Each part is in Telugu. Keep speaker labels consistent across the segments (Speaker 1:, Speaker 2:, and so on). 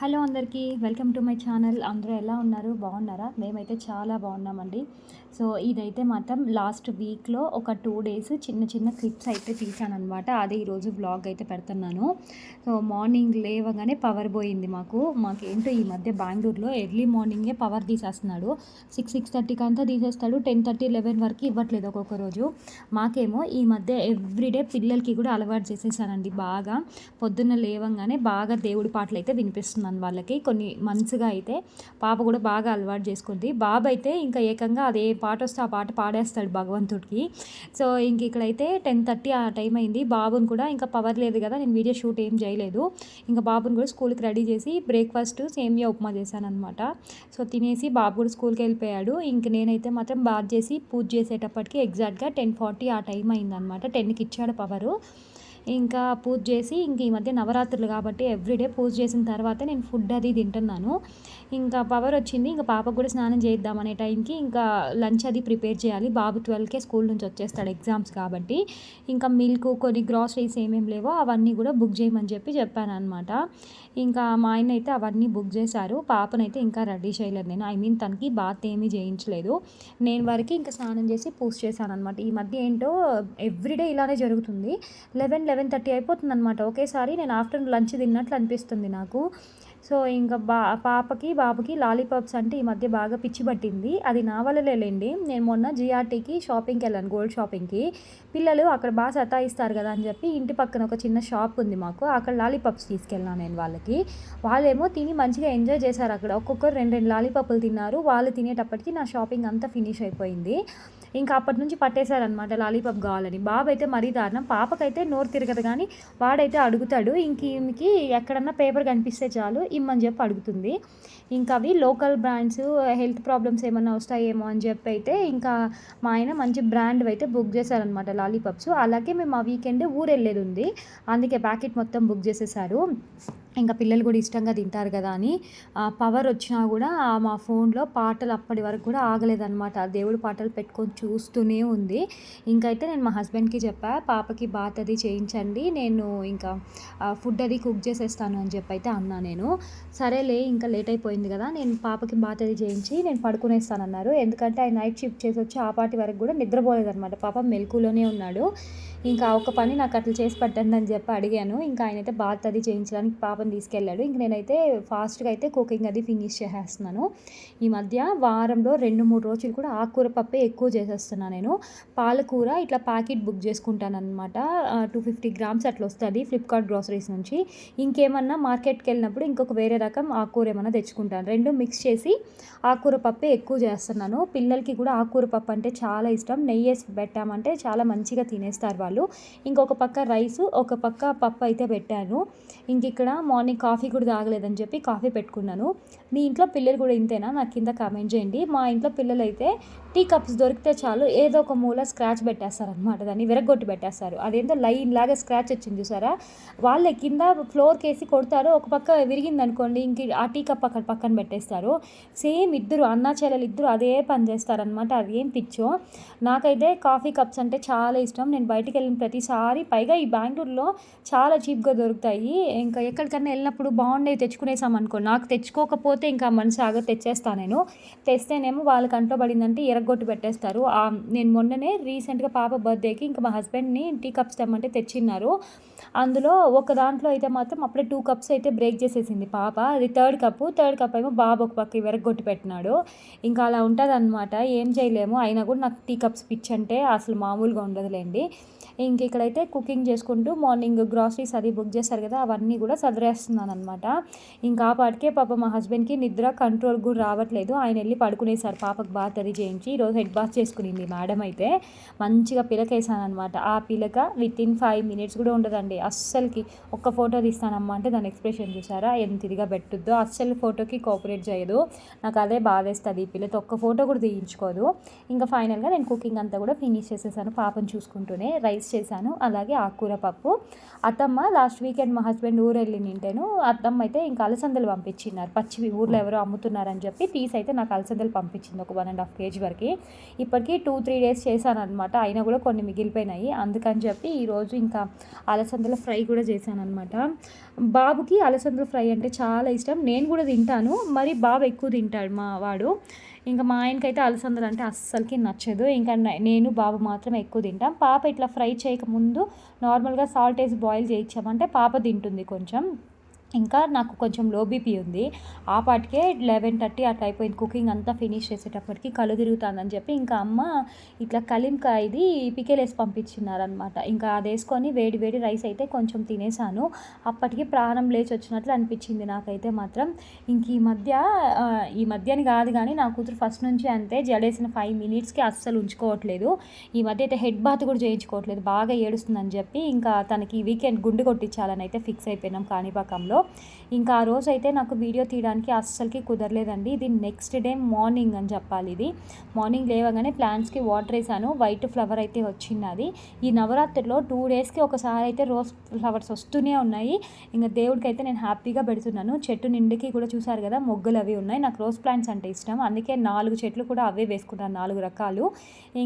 Speaker 1: హలో అందరికీ వెల్కమ్ టు మై ఛానల్. అందరూ ఎలా ఉన్నారు? బాగున్నారా? మేమైతే చాలా బాగున్నామండి. సో ఇదైతే మాత్రం లాస్ట్ వీక్లో ఒక టూ డేస్ చిన్న చిన్న క్లిప్స్ అయితే తీసానమాట అదే ఈరోజు బ్లాగ్ అయితే పెడుతున్నాను. సో మార్నింగ్ లేవగానే పవర్ పోయింది మాకు. మాకు ఏంటో ఈ మధ్య బెంగళూరులో ఎర్లీ మార్నింగే పవర్ తీసేస్తున్నాడు. సిక్స్ సిక్స్ థర్టీకి అంతా తీసేస్తాడు. టెన్ థర్టీ లెవెన్ వరకు ఇవ్వట్లేదు ఒక్కొక్క రోజు. మాకేమో ఈ మధ్య ఎవ్రీడే పిల్లలకి కూడా అలవాటు చేసేసానండి బాగా. పొద్దున్న లేవంగానే బాగా దేవుడి పాటలు అయితే వినిపిస్తున్నాను వాళ్ళకి. కొన్ని మంత్స్గా అయితే పాప కూడా బాగా అలవాటు చేసుకుంది. బాబు అయితే ఇంకా ఏకంగా అదే పాట వస్తే ఆ పాట పాడేస్తాడు భగవంతుడికి. సో ఇంక ఇక్కడైతే టెన్ థర్టీ ఆ టైం అయింది. బాబుని కూడా ఇంకా పవర్ లేదు కదా నేను వీడియో షూట్ ఏం చేయలేదు. ఇంకా బాబుని కూడా స్కూల్కి రెడీ చేసి బ్రేక్ఫాస్ట్ సేమియా ఉప్మా చేశాను అనమాట సో తినేసి బాబు కూడా స్కూల్కి వెళ్ళిపోయాడు. ఇంక నేనైతే మాత్రం బాధ చేసి పూజ చేసేటప్పటికి ఎగ్జాక్ట్గా టెన్ ఫార్టీ ఆ టైం అయిందనమాట టెన్కి ఇచ్చాడు పవరు. ఇంకా పూజ చేసి ఇంక ఈ మధ్య నవరాత్రులు కాబట్టి ఎవ్రీడే పూజ చేసిన తర్వాత నేను ఫుడ్ అది తింటున్నాను. ఇంకా పవర్ వచ్చింది ఇంకా పాపకు కూడా స్నానం చేద్దాం అనే టైంకి ఇంకా లంచ్ అది ప్రిపేర్ చేయాలి. బాబు ట్వెల్వ్కే స్కూల్ నుంచి వచ్చేస్తాడు ఎగ్జామ్స్ కాబట్టి. ఇంకా మిల్క్ కొన్ని గ్రాసరీస్ ఏమేమి లేవో అవన్నీ కూడా బుక్ చేయమని చెప్పి చెప్పాను అనమాట ఇంకా మా ఆయన అయితే అవన్నీ బుక్ చేశారు. పాపనైతే ఇంకా రెడీ చేయలేదు నేను. ఐ మీన్ తనకి బాత్ ఏమీ చేయించలేదు. నేను వరకు ఇంకా స్నానం చేసి పూజ చేశాను అనమాట ఈ మధ్య ఏంటో ఎవ్రీడే ఇలానే జరుగుతుంది. లెవెన్ లెవెన్ థర్టీ అయిపోతుంది అనమాట ఒకేసారి నేను ఆఫ్టర్నూన్ లంచ్ తిన్నట్లు అనిపిస్తుంది నాకు. సో ఇంకా బా పాపకి బాబుకి లాలీపాప్స్ అంటే ఈ మధ్య బాగా పిచ్చి పట్టింది. అది నా వల్లలేండి నేను మొన్న జిఆర్టీకి షాపింగ్కి వెళ్ళాను గోల్డ్ షాపింగ్కి. పిల్లలు అక్కడ బాగా సతాయిస్తారు కదా అని చెప్పి ఇంటి పక్కన ఒక చిన్న షాప్ ఉంది మాకు. అక్కడ లాలీపాప్స్ తీసుకెళ్ళాను నేను వాళ్ళకి. వాళ్ళేమో తిని మంచిగా ఎంజాయ్ చేశారు అక్కడ. ఒక్కొక్కరు రెండు రెండు లాలీపాపులు తిన్నారు. వాళ్ళు తినేటప్పటికి నా షాపింగ్ అంతా ఫినిష్ అయిపోయింది. ఇంకా అప్పటి నుంచి పట్టేశారనమాట లాలీపాప్ కావాలని. బాబు అయితే మరీ దారుణం. పాపకైతే నోరు తిరగదు కానీ వాడైతే అడుగుతాడు. ఇంక ఈమెకి ఎక్కడన్నా పేపర్ కనిపిస్తే చాలు. ఇమ్మని చెప్పి అడుగుతుంది. ఇంకా అవి లోకల్ బ్రాండ్స్ హెల్త్ ప్రాబ్లమ్స్ ఏమైనా వస్తాయేమో అని చెప్పి అయితే ఇంకా మా ఆయన మంచి బ్రాండ్ అయితే బుక్ చేశారనమాట లాలీపాప్స్. అలాగే మేము ఆ వీకెండ్ ఊరు వెళ్ళేది ఉంది. అందుకే ప్యాకెట్ మొత్తం బుక్ చేసేసారు. ఇంకా పిల్లలు కూడా ఇష్టంగా తింటారు కదా అని పవర్ వచ్చినా కూడా మా ఫోన్లో పాటలు అప్పటి వరకు కూడా ఆగలేదన్నమాట. దేవుడు పాటలు పెట్టుకొని చూస్తూనే ఉంది. ఇంకైతే నేను మా హస్బెండ్కి చెప్పా పాపకి బాత్ అది చేయించండి నేను ఇంకా ఫుడ్ అది కుక్ చేసేస్తాను అని చెప్పి అయితే అన్నా నేను. సరేలే ఇంకా లేట్ అయిపోయింది కదా నేను పాపకి బాత్ అది చేయించి నేను పడుకునేస్తానన్నారు. ఎందుకంటే ఆయన నైట్ షిఫ్ట్ చేసి వచ్చి ఆ పాటి వరకు కూడా నిద్రపోలేదన్నమాట. పాప మెలకులోనే ఉన్నాడు. ఇంకా ఒక పని నాకు అట్లా చేసి పెట్టండి అని చెప్పి అడిగాను. ఇంకా ఆయన అయితే బాత్ అది చేయించడానికి పాపని తీసుకెళ్ళాడు. ఇంక నేనైతే ఫాస్ట్గా అయితే కుకింగ్ అది ఫినిష్ చేసేస్తున్నాను. ఈ మధ్య వారంలో రెండు మూడు రోజులు కూడా ఆకుకూర పప్పే ఎక్కువ చేసేస్తున్నాను నేను. పాలకూర ఇట్లా ప్యాకెట్ బుక్ చేసుకుంటాను అనమాట టూ ఫిఫ్టీ గ్రామ్స్ అట్లా వస్తుంది ఫ్లిప్కార్ట్ గ్రాసరీస్ నుంచి. ఇంకేమన్నా మార్కెట్కి వెళ్ళినప్పుడు ఇంకొక వేరే రకం ఆకుకూర ఏమన్నా తెచ్చుకుంటాను. రెండు మిక్స్ చేసి ఆకుకూర పప్పే ఎక్కువ చేస్తున్నాను. పిల్లలకి కూడా ఆకుకూర పప్పు అంటే చాలా ఇష్టం. నెయ్యి వేసి పెట్టామంటే చాలా మంచిగా తినేస్తారు వాళ్ళు. ఇంకొక పక్క రైస్ ఒక పక్క పప్పు అయితే పెట్టాను. ఇంక ఇక్కడ మార్నింగ్ కాఫీ కూడా తాగలేదని చెప్పి కాఫీ పెట్టుకున్నాను. మీ ఇంట్లో పిల్లలు కూడా ఇంతేనా? నాకు కింద కామెంట్ చేయండి. మా ఇంట్లో పిల్లలు అయితే టీ కప్స్ దొరికితే చాలు ఏదో ఒక మూల స్క్రాచ్ పెట్టేస్తారనమాట దాన్ని విరగొట్టి పెట్టేస్తారు. అదేంటో లైన్ లాగా స్క్రాచ్ వచ్చింది చూసారా? వాళ్ళే కింద ఫ్లోర్కి వేసి కొడతారు. ఒక పక్క విరిగింది అనుకోండి ఇంక ఆ టీ కప్ అక్కడ పక్కన పెట్టేస్తారు. సేమ్ ఇద్దరు అన్నా చెల్లెలు ఇద్దరు అదే పని చేస్తారనమాట అదేం పిచ్చో. నాకైతే కాఫీ కప్స్ అంటే చాలా ఇష్టం. నేను బయటికి వెళ్ళిన ప్రతిసారి పైగా ఈ బెంగళూరులో చాలా చీప్గా దొరుకుతాయి. ఇంకా ఎక్కడికన్నా వెళ్ళినప్పుడు బాగుండేవి తెచ్చుకునేసాం అనుకో నాకు తెచ్చుకోకపోతే ఇంకా మనిషి ఆగ తెచ్చేస్తాను నేను. తెస్తేనేమో వాళ్ళకి అంట్లో పడిందంటే ఎరగొట్టి పెట్టేస్తారు. నేను మొన్ననే రీసెంట్గా పాప బర్త్డేకి ఇంకా మా హస్బెండ్ని టీ కప్స్ తెమ్మంటే తెచ్చిన్నారు. అందులో ఒక దాంట్లో అయితే మాత్రం అప్పుడే టూ కప్స్ అయితే బ్రేక్ చేసేసింది పాప. అది థర్డ్ కప్పు. థర్డ్ కప్ ఏమో బాబు ఒక పక్క విరగొట్టి పెట్టినాడు. ఇంకా అలా ఉంటుంది అనమాట ఏం చేయలేము. అయినా కూడా నాకు టీ కప్స్ పిచ్ అంటే అసలు మామూలుగా ఉండదులేండి. ఇంక ఇక్కడైతే కుకింగ్ చేసుకుంటూ మార్నింగ్ గ్రాసరీస్ అది బుక్ చేస్తారు కదా అవన్నీ కూడా చదివేస్తున్నాను అనమాట ఇంకా ఆ పాటికే పాప మా హస్బెండ్కి నిద్ర కంట్రోల్ కూడా రావట్లేదు. ఆయన వెళ్ళి పడుకునేసారు పాపకు బాత్ అది చేయించి ఈరోజు హెడ్ బాత్ చేసుకునింది మేడం అయితే. మంచిగా పిలకేసాను అనమాట ఆ పిలక విత్ ఇన్ ఫైవ్ మినిట్స్ కూడా ఉండదండి. అస్సలకి ఒక్క ఫోటో తీస్తానమ్మా అంటే దాని ఎక్స్ప్రెషన్ చూసారా? ఎంత ఇదిగా పెట్టుద్దో. అస్సలు ఫోటోకి కోఆపరేట్ చేయదు. నాకు అదే బాధేస్తుంది. ఈ పిల్లతో ఒక్క ఫోటో కూడా తీయించుకోదు. ఇంకా ఫైనల్గా నేను కుకింగ్ అంతా కూడా ఫినిష్ చేసేసాను. పాపను చూసుకుంటూనే రైస్ రైస్ చేశాను. అలాగే ఆకుకూర పప్పు. అత్తమ్మ లాస్ట్ వీకెండ్ మా హస్బెండ్ ఊరు వెళ్ళి నింటాను అత్తమ్మ అయితే ఇంకా అలసందలు పంపించినారు. పచ్చివి ఊర్లో ఎవరో అమ్ముతున్నారని చెప్పి తీసి అయితే నాకు అలసందలు పంపించింది ఒక వన్ అండ్ హాఫ్ కేజీ వరకు. ఇప్పటికీ టూ త్రీ డేస్ చేశాను అనమాట అయినా కూడా కొన్ని మిగిలిపోయినాయి. అందుకని చెప్పి ఈరోజు ఇంకా అలసందల ఫ్రై కూడా చేశాను అనమాట బాబుకి అలసందల ఫ్రై అంటే చాలా ఇష్టం. నేను కూడా తింటాను. మరి బాబు ఎక్కువ తింటాడు మా వాడు. ఇంకా మా ఆయనకైతే అలసందలు అంటే అస్సలకి నచ్చదు. ఇంకా నేను బాబు మాత్రం ఎక్కువ తింటాం. పాప ఇట్లా ఫ్రై చేయకముందు నార్మల్గా సాల్ట్ వేసి బాయిల్ చేయించామంటే పాప తింటుంది కొంచెం. ఇంకా నాకు కొంచెం లో బీపీ ఉంది. ఆ పాటికే లెవెన్ థర్టీ అట్లా అయిపోయింది. కుకింగ్ అంతా ఫినిష్ చేసేటప్పటికి కళ్ళు తిరుగుతుందని చెప్పి ఇంకా అమ్మ ఇట్లా కలింకాయది పికెలేసి పంపించినారనమాట ఇంకా అది వేసుకొని వేడి వేడి రైస్ అయితే కొంచెం తినేసాను. అప్పటికి ప్రాణం లేచి వచ్చినట్లు అనిపించింది నాకైతే మాత్రం. ఇంక ఈ మధ్య ఈ మధ్యని కాదు కానీ నా కూతురు ఫస్ట్ నుంచి అంతే జడేసిన ఫైవ్ మినిట్స్కి అస్సలు ఉంచుకోవట్లేదు. ఈ మధ్య అయితే హెడ్ బాత్ కూడా చేయించుకోవట్లేదు. బాగా ఏడుస్తుందని చెప్పి ఇంకా తనకి వీకెండ్ గుండు కొట్టించాలని అయితే ఫిక్స్ అయిపోయినాం కాణిపాకంలో. ఇంకా ఆ రోజు అయితే నాకు వీడియో తీయడానికి అస్సలకి కుదరలేదండి. ఇది నెక్స్ట్ డే మార్నింగ్ అని చెప్పాలి ఇది. మార్నింగ్ లేవగానే ప్లాంట్స్కి వాటర్ వేసాను. వైట్ ఫ్లవర్ అయితే వచ్చింది ఈ నవరాత్రిలో టూ డేస్కి ఒకసారి అయితే రోజ్ ఫ్లవర్స్ వస్తూనే ఉన్నాయి. ఇంకా దేవుడికి అయితే నేను హ్యాపీగా పెడుతున్నాను. చెట్టు నిండికి కూడా చూసారు కదా మొగ్గులు అవి ఉన్నాయి. నాకు రోజ్ ప్లాంట్స్ అంటే ఇష్టం. అందుకే నాలుగు చెట్లు కూడా అవే వేసుకుంటాను నాలుగు రకాలు.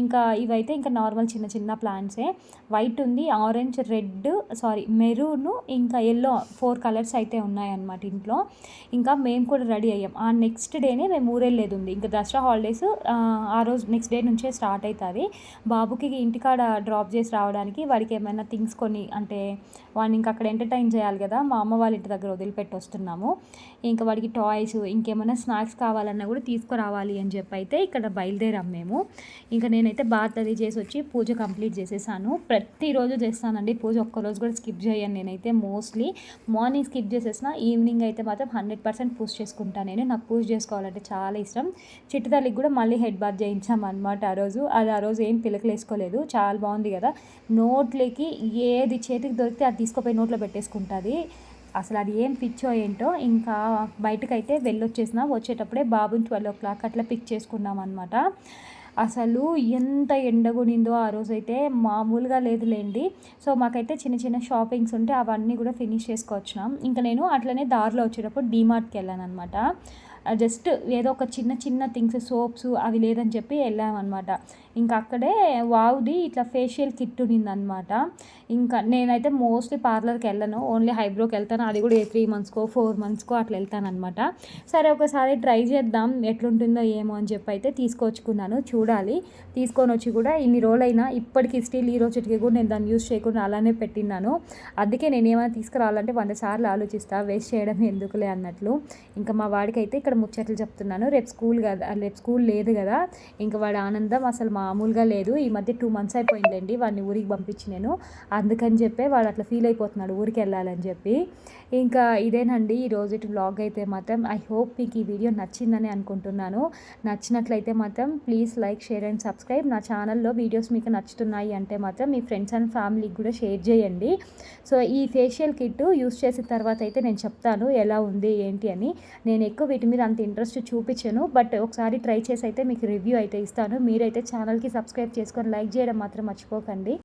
Speaker 1: ఇంకా ఇవైతే ఇంకా నార్మల్ చిన్న చిన్న ప్లాంట్సే. వైట్ ఉంది ఆరెంజ్ రెడ్ సారీ మెరూను ఇంకా ఎల్లో ఫోర్ కలర్స్ అయితే ఉన్నాయన్నమాట ఇంట్లో. ఇంకా మేము కూడా రెడీ అయ్యాం. ఆ నెక్స్ట్ డేనే మేము ఊరెళ్ళేది ఉంది ఇంకా దసరా హాలిడేస్ ఆ రోజు నెక్స్ట్ డే నుంచే స్టార్ట్ అవుతుంది బాబుకి ఇంటికాడ డ్రాప్ చేసి రావడానికి వాడికి ఏమైనా థింగ్స్ కొన్ని అంటే వాడిని ఇంకా అక్కడ ఎంటర్టైన్ చేయాలి కదా మా అమ్మ వాళ్ళ ఇంటి దగ్గర వదిలిపెట్టి వస్తున్నాము ఇంకా వాడికి టాయ్స్ ఇంకేమైనా స్నాక్స్ కావాలన్నా కూడా తీసుకురావాలి అని చెప్పి అయితే ఇక్కడ బయలుదేరాం మేము. ఇంకా నేనైతే బాత్ అది చేసి వచ్చి పూజ కంప్లీట్ చేసేసాను. ప్రతిరోజు చేస్తానండి పూజ ఒక్కరోజు కూడా స్కిప్ చేయను నేనైతే మోస్ట్లీ. మార్నింగ్ స్కిప్ చేసేసిన ఈవినింగ్ అయితే మాత్రం హండ్రెడ్ పర్సెంట్ పూజ చేసుకుంటాను నేను. నాకు పూజ చేసుకోవాలంటే చాలా ఇష్టం. చిట్టుతల్లికి కూడా మళ్ళీ హెడ్ బాత్ చేయించాం అనమాట ఆ రోజు. అది ఆ రోజు ఏం పిలకలు వేసుకోలేదు చాలా బాగుంది కదా. నోట్లకి ఏది చేతికి దొరికితే అది తీసుకుపోయి నోట్లో పెట్టేసుకుంటుంది. అసలు అది ఏం పిచ్చో ఏంటో ఇంకా బయటకైతే వెళ్ళొచ్చేసిన వచ్చేటప్పుడే బాబుని ట్వెల్వ్ ఓ క్లాక్ అట్లా పిక్ చేసుకున్నాం అనమాట అసలు ఎంత ఎండగొనిందో ఆ రోజైతే మామూలుగా లేదులేండి. సో మాకైతే చిన్న చిన్న షాపింగ్స్ ఉంటే అవన్నీ కూడా ఫినిష్ చేసుకొచ్చినాం. ఇంకా నేను అట్లనే దారిలో వచ్చేటప్పుడు డీమార్ట్కి వెళ్ళాను అనమాట జస్ట్ ఏదో ఒక చిన్న చిన్న థింగ్స్ సోప్స్ అవి లేదని చెప్పి వెళ్ళామన్నమాట. ఇంకా అక్కడే వావుది ఇట్లా ఫేషియల్ కిట్ ఉన్నిందనమాట ఇంకా నేనైతే మోస్ట్లీ పార్లర్కి వెళ్ళను. ఓన్లీ హైబ్రోకి వెళ్తాను. అది కూడా ఏ త్రీ మంత్స్కో ఫోర్ మంత్స్కో అట్లా వెళ్తానమాట సరే ఒకసారి ట్రై చేద్దాం. ఎట్లుంటుందో ఏమో అని చెప్పి అయితే తీసుకొచ్చుకున్నాను. చూడాలి. తీసుకొని వచ్చి కూడా ఇన్ని రోజులైనా ఇప్పటికి స్టిల్ ఈ రోజుకి కూడా నేను దాన్ని యూస్ చేయకుండా అలానే పెట్టినాను అందుకే నేను ఏమైనా తీసుకురావాలంటే వంద సార్లు ఆలోచిస్తా. వేస్ట్ చేయడం ఎందుకులే అన్నట్లు. ఇంకా మా వాడికి అయితే ఇక్కడ ముచ్చట్లు చెప్తున్నాను. రేపు స్కూల్ కదా రేపు స్కూల్ లేదు కదా. ఇంకా వాడి ఆనందం అసలు మామూలుగా లేదు. ఈ మధ్య టూ మంత్స్ అయిపోయిందండి. వాడిని ఊరికి పంపించి నేను. అందుకని చెప్పి వాడు అట్లా ఫీల్ అయిపోతున్నాడు. ఊరికి వెళ్ళాలని చెప్పి. ఇంకా ఇదేనండి ఈ రోజు బ్లాగ్ అయితే మాత్రం. ఐ హోప్ మీకు ఈ వీడియో నచ్చిందని అనుకుంటున్నాను. నచ్చినట్లయితే మాత్రం please like share and subscribe నా ఛానల్లో వీడియోస్ మీకు నచ్చుతున్నాయి అంటే మాత్రం మీ ఫ్రెండ్స్ అండ్ ఫ్యామిలీకి కూడా షేర్ చేయండి. సో ఈ ఫేషియల్ కిట్ యూస్ చేసిన తర్వాత అయితే నేను చెప్తాను ఎలా ఉంది ఏంటి అని. నేను ఎక్కువ వీటి మీద అంత ఇంట్రెస్ట్ చూపించను బట్ ఒకసారి ట్రై చేసి అయితే మీకు రివ్యూ అయితే ఇస్తాను. మీరైతే ఛానల్కి సబ్స్క్రైబ్ చేసుకొని లైక్ చేయడం మాత్రం మర్చిపోకండి.